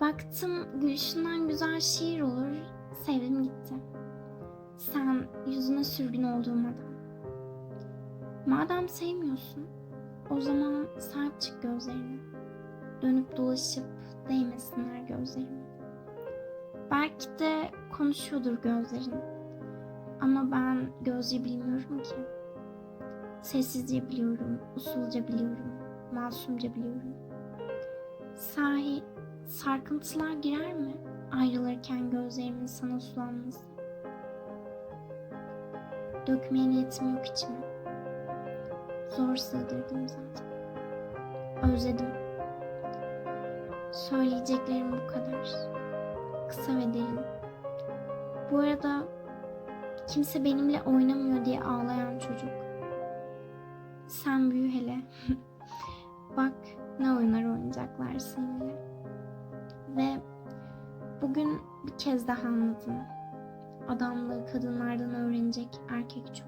Baktım gülüşünden güzel şiir olur, sevdim gitti. Sen yüzüne sürgün olduğum adam. Madem sevmiyorsun, o zaman sahip çık gözlerine. Dönüp dolaşıp değmesinler gözlerime. Belki de konuşuyordur gözlerin. Ama ben gözlüğü bilmiyorum ki. Sessizce biliyorum, usulca biliyorum, masumca biliyorum. Sahi sarkıntılar girer mi ayrılırken gözlerimin sana sulanması? Dökmeye niyetim yok içime. Zor sığdırdım zaten. Özledim. Söyleyeceklerim bu kadar. Kısa ve derin. Bu arada kimse benimle oynamıyor diye ağlayan çocuk. Sen büyü hele. Bak ne oyunlar oynayacaklar seninle. Ve bugün bir kez daha anladım. Adamlığı kadınlardan öğrenecek erkek çok.